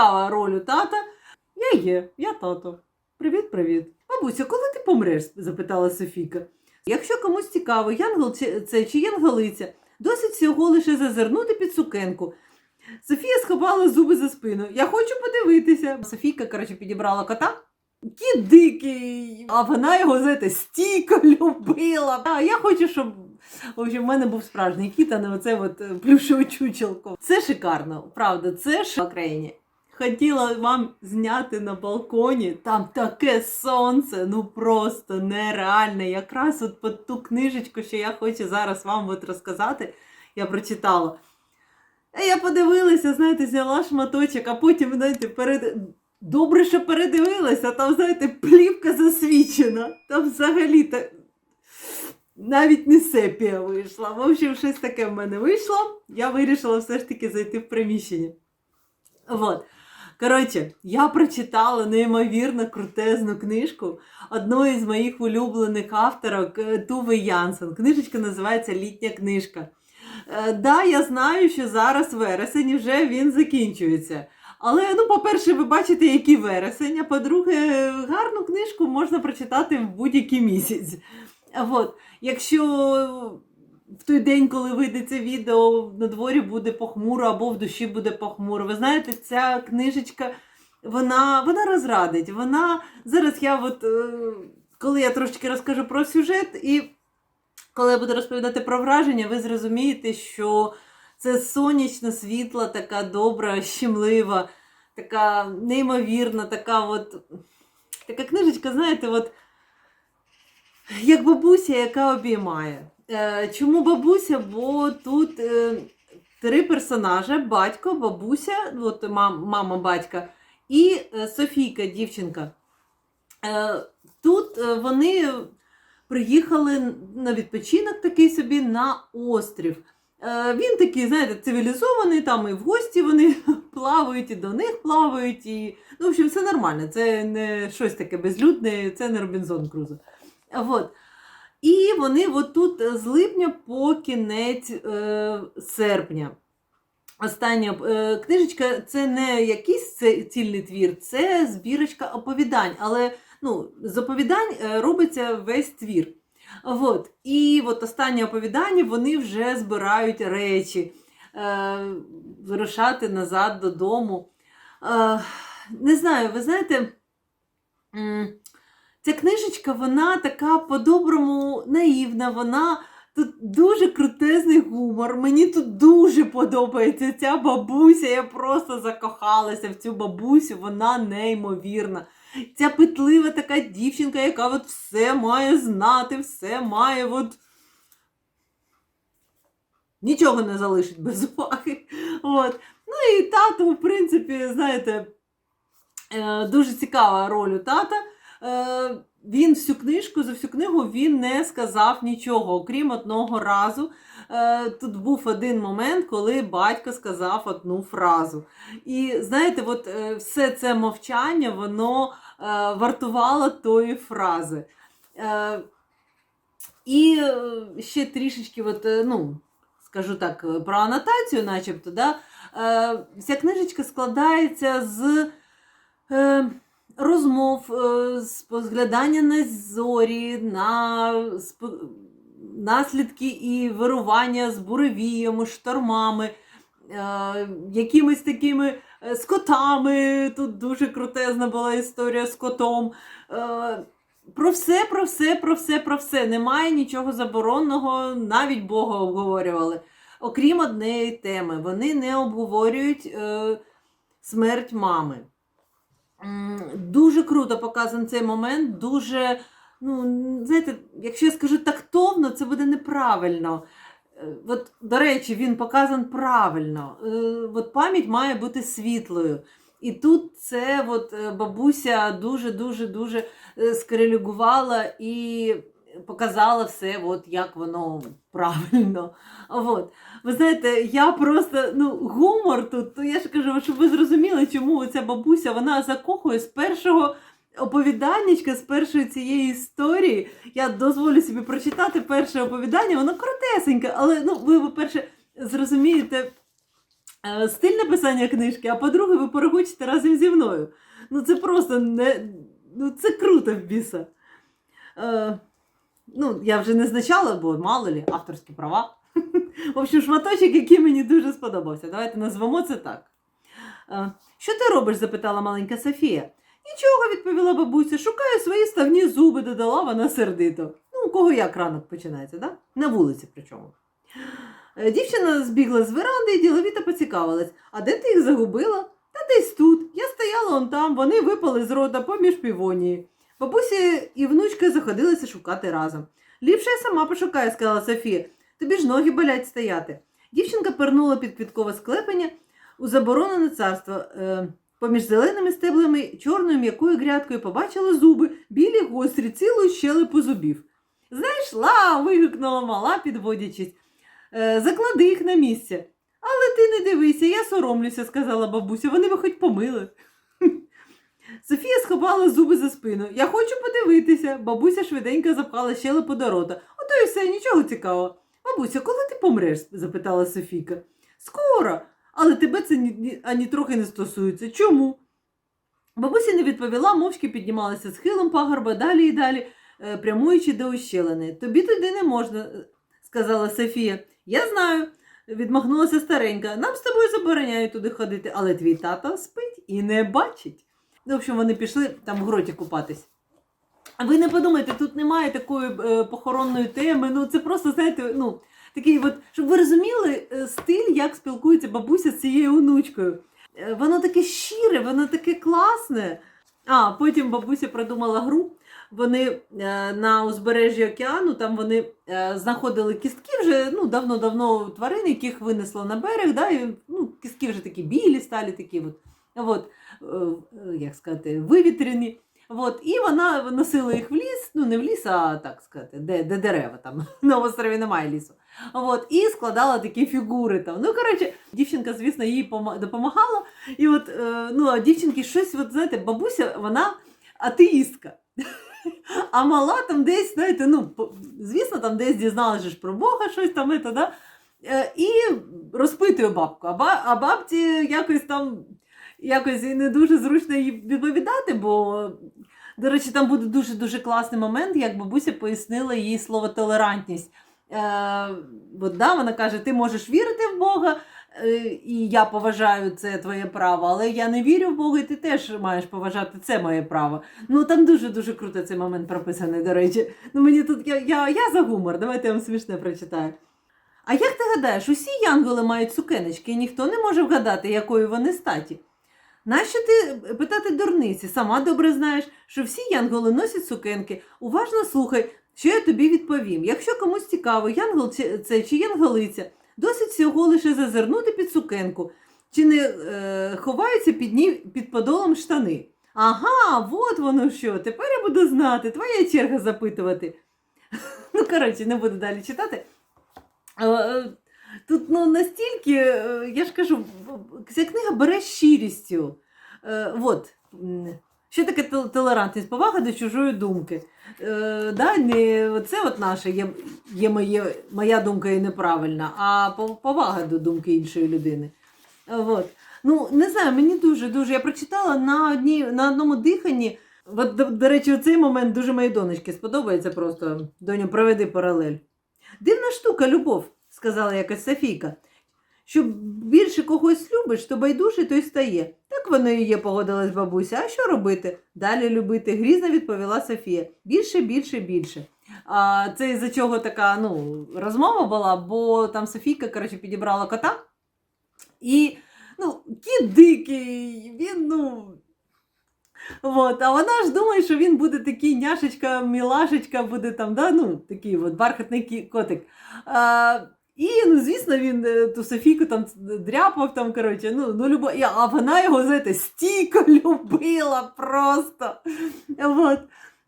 цікава роль тата. Я є, я тато. Привіт-привіт. Бабуся, коли ти помреш? запитала Софійка. Якщо комусь цікаво, янгол чи- це чи янголиця, досить всього лише зазирнути під сукенку. Софія сховала зуби за спину. Я хочу подивитися. Софійка, коротше, підібрала кота. Кіт дикий, а вона його знаєте, стійко любила. А я хочу, щоб в общем, в мене був справжній кіт, а не оце от е, плюшеве чучелко. Це шикарно, правда, це ж в Україні. Хотіла вам зняти на балконі, там таке сонце, ну просто нереальне. Якраз от по ту книжечку, що я хочу зараз вам от розказати, я прочитала. Я подивилася, знаєте, зняла шматочок, а потім, знаєте, перед... добре, що передивилася, там, знаєте, плівка засвічена. Там взагалі та... навіть не сепія вийшла. В общем, щось таке в мене вийшло. Я вирішила все ж таки зайти в приміщення. Вот. Коротше, я прочитала неймовірно крутезну книжку одної з моїх улюблених авторок е, Туви Янсен. Книжечка називається Літня книжка. Е, да, я знаю, що зараз вересень вже він закінчується. Але, ну, по-перше, ви бачите, який вересень, а по-друге, гарну книжку можна прочитати в будь-який місяць. От. Якщо в той день, коли вийде це відео, на дворі буде похмуро або в душі буде похмуро. Ви знаєте, ця книжечка, вона, вона розрадить. Вона зараз я от, е, коли я трошечки розкажу про сюжет, і коли я буду розповідати про враження, ви зрозумієте, що це сонячна, світла, така добра, щемлива, така неймовірна, така от така книжечка, знаєте, от як бабуся, яка обіймає. Е, Чому бабуся? Бо тут е, три персонажі: батько, бабуся, от мам, мама, батька, і е, Софійка, дівчинка. Тут вони приїхали на відпочинок такий собі на острів. Він такий, знаєте, цивілізований, там і в гості вони плавають, і до них плавають. І... Ну, в общем, все нормально. Це не щось таке безлюдне, це не Робінзон Крузо. Вот. І вони от тут з липня по кінець е, серпня. Остання е, книжечка це не якийсь цільний твір, це збірочка оповідань. Але ну, з оповідань е, робиться весь твір. От. І от останнє оповідання вони вже збирають речі, е, вирушати назад додому. Е, не знаю, ви знаєте, ця книжечка, вона така по-доброму наївна, вона тут дуже крутезний гумор. Мені тут дуже подобається ця бабуся. Я просто закохалася в цю бабусю, вона неймовірна. Ця питлива така дівчинка, яка от все має знати, все має от. Нічого не залишить без уваги. От. Ну і тато, в принципі, знаєте, е, дуже цікава роль у тата. Е, Він всю книжку, за всю книгу він не сказав нічого, окрім одного разу. Е, Тут був один момент, коли батько сказав одну фразу. І знаєте, от е, все це мовчання, воно вартувало тої фрази. І ще трішечки, от, ну, скажу так, про анотацію, начебто, да? вся книжечка складається з розмов, е, з позглядання на зорі, на наслідки і вирування з буревіями, штормами, е, якимись такими е, з котами. Тут дуже крутезна була історія з котом. Е, Про все, про все, про все, про все. Немає нічого забороненого, навіть Бога обговорювали. Окрім однієї теми, вони не обговорюють е, смерть мами. Дуже круто показаний цей момент, дуже, ну, знаєте, якщо я скажу тактовно, це буде неправильно. Е, От, до речі, він показан правильно. Е, От пам'ять має бути світлою. І тут це от, е, бабуся дуже-дуже дуже скорелюгувала і показала все, от, як воно правильно. От. Ви знаєте, я просто ну, гумор тут, то я ж кажу, щоб ви зрозуміли, чому ця бабуся вона закохує з першого оповіданнячка, з першої цієї історії. Я дозволю собі прочитати перше оповідання, воно коротесеньке, але ну, ви, по-перше, зрозумієте, е, стиль написання книжки, а по-друге, ви перехочете разом зі мною. Ну, це просто не. Ну, це круто в біса. Е, ну, я вже не значала, бо мало лі, авторські права. В общем, шматочок, який мені дуже сподобався. Давайте назвемо це так. Е, що ти робиш? запитала маленька Софія. Нічого, відповіла бабуся. Шукаю свої ставні зуби, додала вона сердито. Ну, у кого як ранок починається, да? На вулиці причому. Е, Дівчина збігла з веранди і діловіто поцікавилась, а де ти їх загубила? Та десь тут. Я стояла он там, вони випали з рота поміж півонії. Бабуся і внучка заходилися шукати разом. Ліпше я сама пошукаю, сказала Софія. Тобі ж ноги болять стояти. Дівчинка пернула під квіткове склепення у заборонене царство. Е, поміж зеленими стеблами чорною м'якою грядкою побачила зуби, білі гострі, цілу щелепу зубів. Знайшла. вигукнула мала, підводячись. Е, заклади їх на місце. Але ти не дивися, я соромлюся, сказала бабуся, вони би хоч помили. Софія сховала зуби за спину. Я хочу подивитися. Бабуся швиденько запхала щелепу до рота. Ото і все, нічого цікавого. Бабуся, коли ти помреш? запитала Софійка. Скоро, але тебе це ні, ані трохи не стосується. Чому? Бабуся не відповіла, мовчки піднімалася схилом пагорба далі і далі, е, прямуючи до ущелини. Тобі туди не можна, е, сказала Софія. Я знаю, відмахнулася старенька. Нам з тобою забороняють туди ходити, але твій тато спить і не бачить. В общем, вони пішли там в гроті купатись. А ви не подумайте, тут немає такої е, похоронної теми. Ну, це просто, знаєте, ну, такий от, щоб ви розуміли е, стиль, як спілкується бабуся з цією онучкою. Е, Воно таке щире, воно таке класне. А потім бабуся придумала гру. Вони е, на узбережжі океану, там вони знаходили кістки вже ну, давно-давно тварин, яких винесло на берег. Да, і, ну, кістки вже такі білі стали, такі от, от, е, е, як сказати, вивітрені. От, і вона носила їх в ліс, ну не в ліс, а так сказати, де, де дерева там на острові немає лісу. От, і складала такі фігури там. Ну, коротше, дівчинка, звісно, їй допомагала. І от, е, ну, дівчинки щось, от, знаєте, бабуся, вона атеїстка. А мала там десь, знаєте, ну, звісно, там десь дізналася про Бога щось там, это, да? І розпитує бабку. А бабці якось там якось не дуже зручно їй відповідати, бо, до речі, там буде дуже-дуже класний момент, як бабуся пояснила їй слово толерантність. Е, от, да, вона каже: ти можеш вірити в Бога, е, і я поважаю це твоє право, але я не вірю в Бога, і ти теж маєш поважати це моє право. Ну там дуже-дуже круто цей момент прописаний, до речі. Ну мені тут я, я, я за гумор, давайте я вам смішне прочитаю. А як ти гадаєш, усі янголи мають сукеночки, і ніхто не може вгадати, якої вони статі? Нащо ти питати дурниці? Сама добре знаєш, що всі янголи носять сукенки. Уважно слухай, що я тобі відповім. Якщо комусь цікаво, янгол це чи янголиця, досить всього лише зазирнути під сукенку, чи не е, ховаються під, ній, під подолом штани. Ага, от воно що. Тепер я буду знати. Твоя черга запитувати. Ну, коротше, не буду далі читати. Тут ну, настільки, е, я ж кажу, ця книга бере щирістю. Е, от. Що таке толерантність? Повага до чужої думки. Е, да, не, це от наше є, є моє, моя думка і неправильна, а повага до думки іншої людини. Е, От. Ну, не знаю, мені дуже-дуже. Я прочитала на, одній, на одному диханні. От, до, до речі, цей момент дуже моїй донечці сподобається просто. Доню, проведи паралель. Дивна штука, любов, сказала якась Софійка. Що більше когось любиш, то байдуже той стає. Так воно і є, погодилась бабуся. А що робити? Далі любити, грізно відповіла Софія. Більше, більше, більше. А це із-за чого така ну, розмова була, бо там Софійка коротше, підібрала кота. І ну, кіт дикий, він, ну. Вот, а вона ж думає, що він буде такий няшечка, мілашечка, буде там, да, ну, такий от бархатний котик. А, і, ну, звісно, він е, ту Софійку там дряпав, там, коротше, ну, ну любо... а вона його, знаєте, стійко любила просто. От.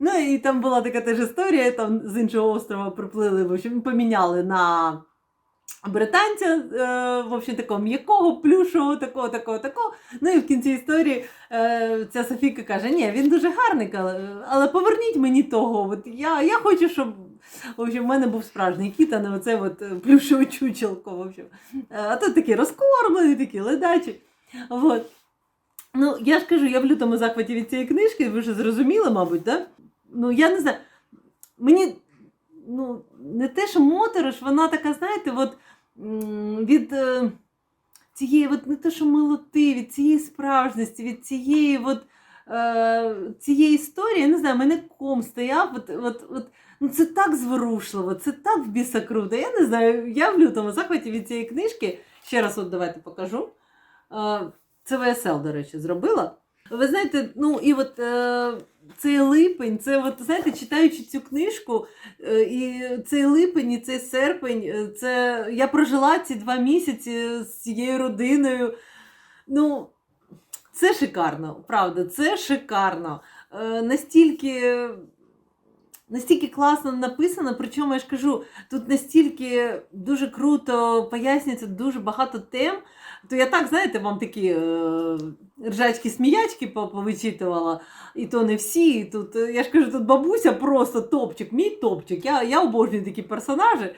Ну, і там була така теж історія, там з іншого острова приплили, в общем, поміняли на британця, е, в общем, такого м'якого, плюшового, такого, такого, такого. Ну і в кінці історії е, ця Софійка каже: ні, він дуже гарний, але, але поверніть мені того. От я, я хочу, щоб в общем, в мене був справжній кіт, а не оце от е, плюшеве чучелко. В общем. Е, А то такий розкормлений, такий ледачий. Вот. Ну, я ж кажу, я в лютому захваті від цієї книжки, ви вже зрозуміли, мабуть, да? Ну, я не знаю. Мені ну, не те, що моториш, вона така, знаєте, от від е, цієї, от не те, що милоти, від цієї справжності, від цієї от, е, цієї історії, я не знаю, мене ком стояв. От, от, от, ну, це так зворушливо, це так в біса круто. Я не знаю, я в лютому захваті від цієї книжки. Ще раз от давайте покажу. Е, Це ВСЛ, до речі, зробила. Ви знаєте, ну і от е, цей липень, це от, знаєте, читаючи цю книжку, е, і цей липень, і цей серпень, е, це я прожила ці два місяці з цією родиною. Ну, це шикарно, правда, це шикарно. Е, настільки, настільки класно написано, причому я ж кажу, тут настільки дуже круто пояснюється дуже багато тем. То я так, знаєте, вам такі е, ржачки-сміячки повичитувала, і то не всі. І тут, е, я ж кажу, тут бабуся просто топчик, мій топчик. Я, я обожнюю такі персонажі.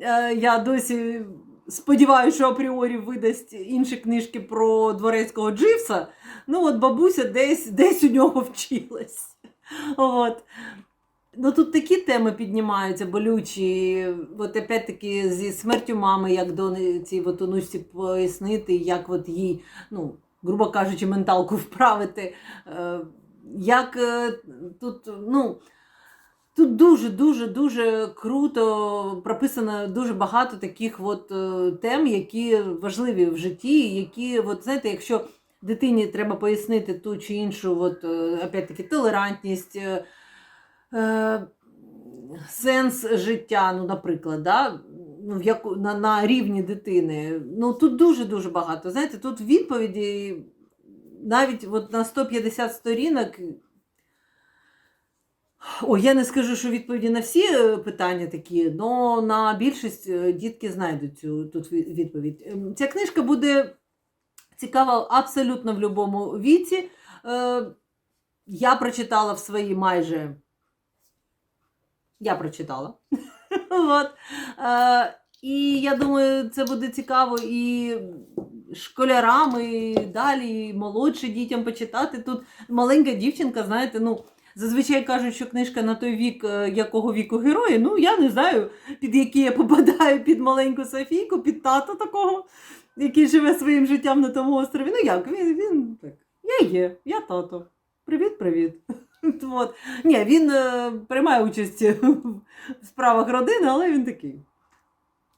Е, я досі сподіваюся, що апріорі видасть інші книжки про дворецького Дживса. Ну, от бабуся десь, десь у нього вчилась. От. Ну, тут такі теми піднімаються болючі. От опять-таки зі смертю мами, як до цій от онучці пояснити, як от їй, ну, грубо кажучи, менталку вправити. Е, Як е, тут, ну. Тут дуже дуже дуже круто прописано дуже багато таких от е, тем, які важливі в житті, які, от, знаєте, якщо дитині треба пояснити ту чи іншу, от, опять-таки, толерантність, е, сенс життя, ну, наприклад, да? ну, в яку, на, на рівні дитини. Ну, тут дуже-дуже багато. Знаєте, тут відповіді навіть от на 150 сторінок. Ой, я не скажу, що відповіді на всі е, питання такі, але на більшість е, дітки знайдуть цю тут відповідь. Ця книжка буде цікава абсолютно в будь-якому віці. Е, Я прочитала в свої майже. Я прочитала. От. Е, І я думаю, це буде цікаво і школярам, і далі, і молодшим дітям почитати. Тут маленька дівчинка, знаєте, ну. Зазвичай кажуть, що книжка на той вік, е, якого віку герої. Ну, я не знаю, під який я попадаю під маленьку Софійку, під тата такого, який живе своїм життям на тому острові. Ну як, він, він так. Я є, я тато. Привіт, привіт. От. Ні, він е, приймає участь в справах родини, але він такий.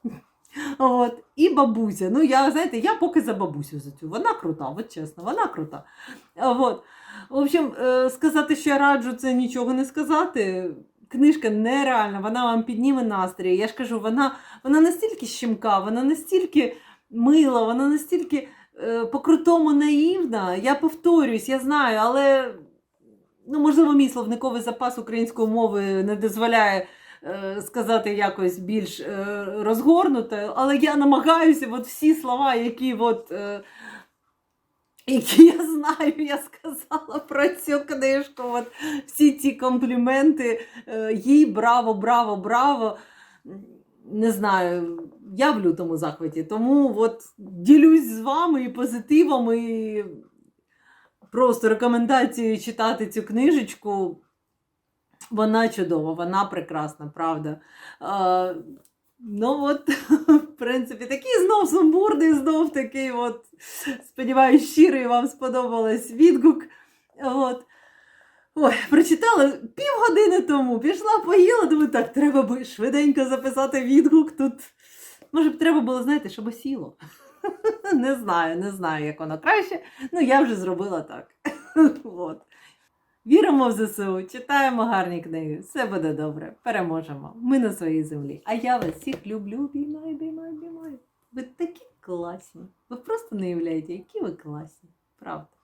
От. І бабуся. Ну, я, знаєте, я поки за бабусю за цю. Вона крута, от чесно, вона крута. От. В общем, е, сказати, що я раджу, це нічого не сказати. Книжка нереальна, вона вам підніме настрій. Я ж кажу, вона, вона настільки щемка, вона настільки мила, вона настільки е, по-крутому наївна. Я повторююсь, я знаю, але ну, можливо, мій словниковий запас української мови не дозволяє е, сказати якось більш е, розгорнуто, але я намагаюся от всі слова, які от. Е, які я знаю, я сказала про цю книжку. От всі ці компліменти їй браво, браво, браво. Не знаю, я в лютому захваті, тому от ділюсь з вами і позитивом, і просто рекомендацією читати цю книжечку. Вона чудова, вона прекрасна, правда. Е, Ну, от, в принципі, такий знов сумбурний, знов такий, от, сподіваюсь, щирий вам сподобалось відгук. От. Ой, прочитала півгодини тому, пішла, поїла, думаю, так, треба би швиденько записати відгук тут. Може б треба було, знаєте, щоб осіло. Не знаю, не знаю, як воно краще. Ну, я вже зробила так. От. Віримо в ЗСУ, читаємо гарні книги. Все буде добре. Переможемо. Ми на своїй землі. А я вас всіх люблю, обіймаю, обіймаю, обіймаю. Ви такі класні. Ви просто не уявляєте, які ви класні. Правда.